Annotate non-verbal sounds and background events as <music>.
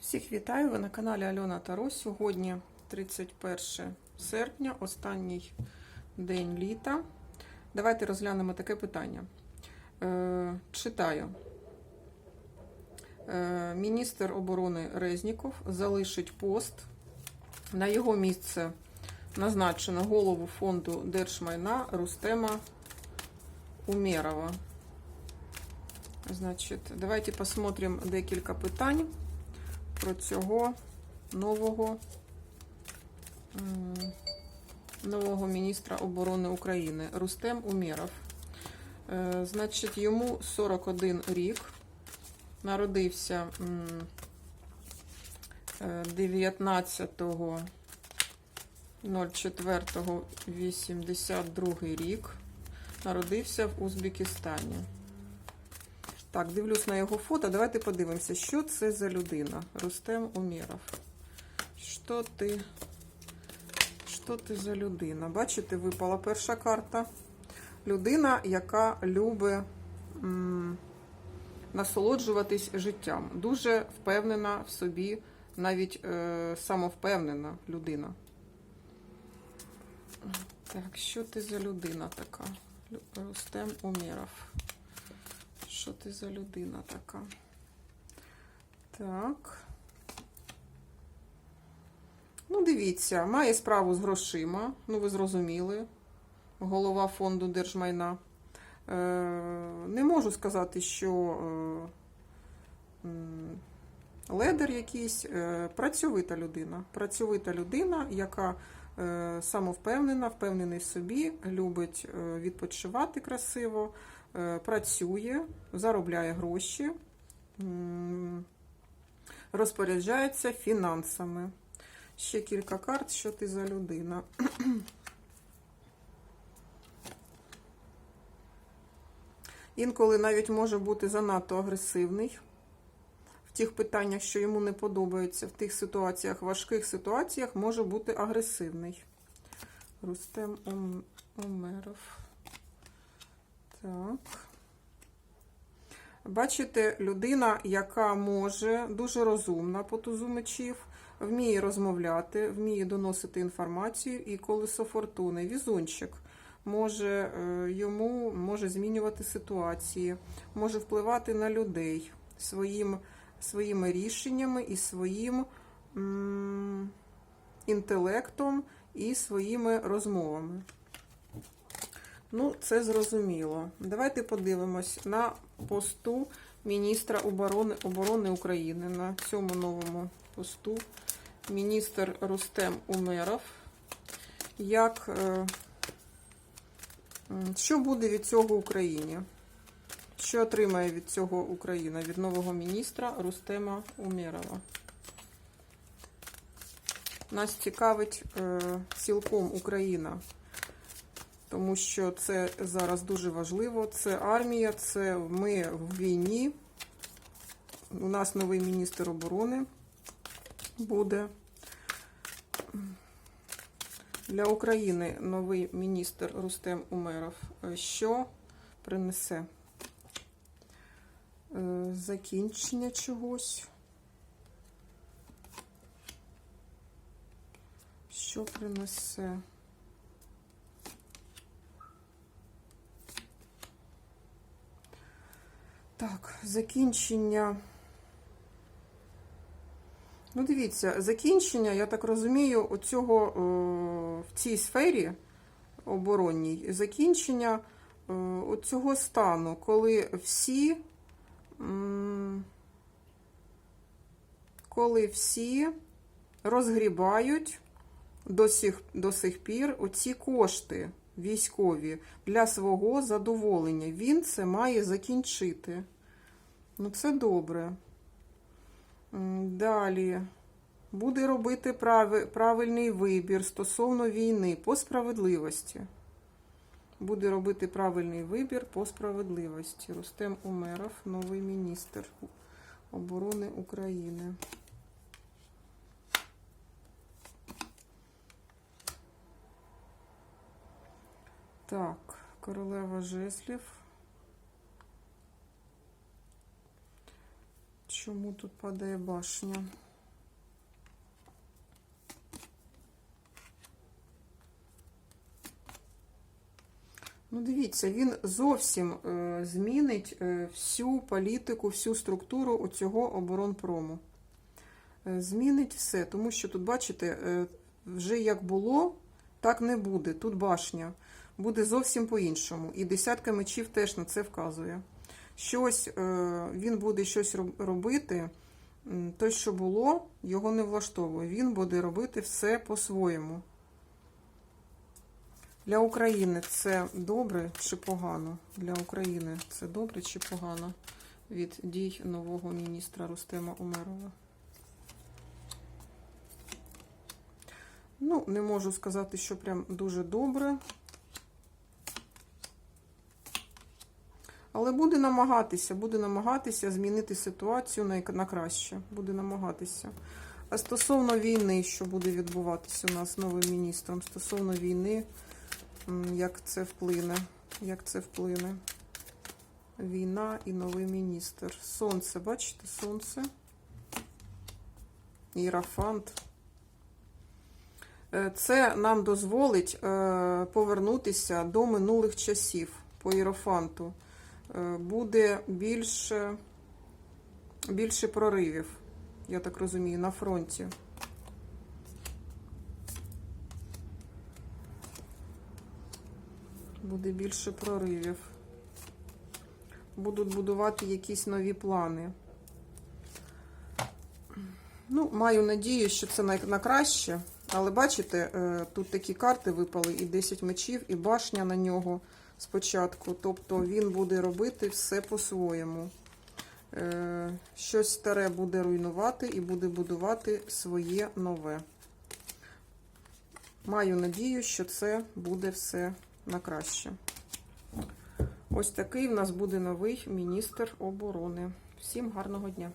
Всіх вітаю! Ви на каналі Альона Таро. Сьогодні 31 серпня, останній день літа. Давайте розглянемо таке питання. Е, читаю. Е, міністр оборони Резніков залишить пост. На його місце назначено голову фонду держмайна Рустема Умерова. Значить, давайте посмотрим декілька питань про цього нового, нового міністра оборони України Рустем Умєров. Е, Значить, йому 41 рік. Народився м, е, 19.04.82 рік. Народився в Узбекистані. Так, дивлюсь на його фото. Давайте подивимося, що це за людина. Рустем Умєров. Що ти? Що ти за людина? Бачите, випала перша карта. Людина, яка любить насолоджуватись життям. Дуже впевнена в собі, навіть е, самовпевнена людина. Так, що ти за людина така? Рустем Умєров. Що ти за людина така? Так. Ну, дивіться, має справу з грошима. Ну, ви зрозуміли. Голова фонду держмайна. Е, не можу сказати, що е, ледер якийсь. Е, працьовита людина. Працьовита людина, яка е, самовпевнена, впевнений в собі, любить е, відпочивати красиво працює, заробляє гроші, розпоряджається фінансами. Ще кілька карт, що ти за людина. <clears throat> Інколи навіть може бути занадто агресивний в тих питаннях, що йому не подобаються, в тих ситуаціях, важких ситуаціях може бути агресивний. Рустем Ом- Омеров. Так. Бачите, людина, яка може, дуже розумна по тузу мечів, вміє розмовляти, вміє доносити інформацію і колесо фортуни, візунчик. Може е, йому може змінювати ситуації, може впливати на людей своїм, своїми рішеннями і своїм м, інтелектом і своїми розмовами. Ну, це зрозуміло. Давайте подивимось на посту міністра оборони, оборони України на цьому новому посту. Міністр Рустем Умеров. Як, е, що буде від цього Україні? Що отримає від цього Україна? Від нового міністра Рустема Умерова? Нас цікавить е, цілком Україна тому що це зараз дуже важливо. Це армія, це ми в війні. У нас новий міністр оборони буде. Для України новий міністр Рустем Умеров. Що принесе? Е, Закінчення чогось. Що принесе? Так, закінчення. Ну, дивіться, закінчення, я так розумію, оцього е, в цій сфері оборонній, закінчення е, оцього стану, коли всі, коли всі розгрібають до сих, до сих пір оці кошти військові для свого задоволення. Він це має закінчити. Ну, це добре. Далі. Буде робити правильний вибір стосовно війни по справедливості. Буде робити правильний вибір по справедливості. Рустем Умеров, новий міністр оборони України. Так, королева жезлів. Чому тут падає башня? Ну, дивіться, він зовсім е, змінить е, всю політику, всю структуру оцього цього оборонпрому. Е, змінить все, тому що тут, бачите, вже як було, так не буде. Тут башня буде зовсім по-іншому. І десятка мечів теж на це вказує. Щось е, він буде щось робити. Те, що було, його не влаштовує. Він буде робити все по-своєму. Для України це добре чи погано? Для України це добре чи погано від дій нового міністра Рустема Умерова? Ну, не можу сказати, що прям дуже добре. Але буде намагатися, буде намагатися змінити ситуацію на, на краще. Буде намагатися. А стосовно війни, що буде відбуватися у нас з новим міністром, стосовно війни, як це вплине? Як це вплине? Війна і новий міністр. Сонце, бачите, сонце. Іерафант. Е, Це нам дозволить е, повернутися до минулих часів по іерофанту. Е, Буде більше, більше проривів, я так розумію, на фронті. Буде більше проривів. Будуть будувати якісь нові плани. Ну, маю надію, що це на, краще. Але бачите, е, тут такі карти випали, і 10 мечів, і башня на нього спочатку. Тобто він буде робити все по-своєму. Е, Щось старе буде руйнувати і буде будувати своє нове. Маю надію, що це буде все на краще. Ось такий в нас буде новий міністр оборони. Всім гарного дня!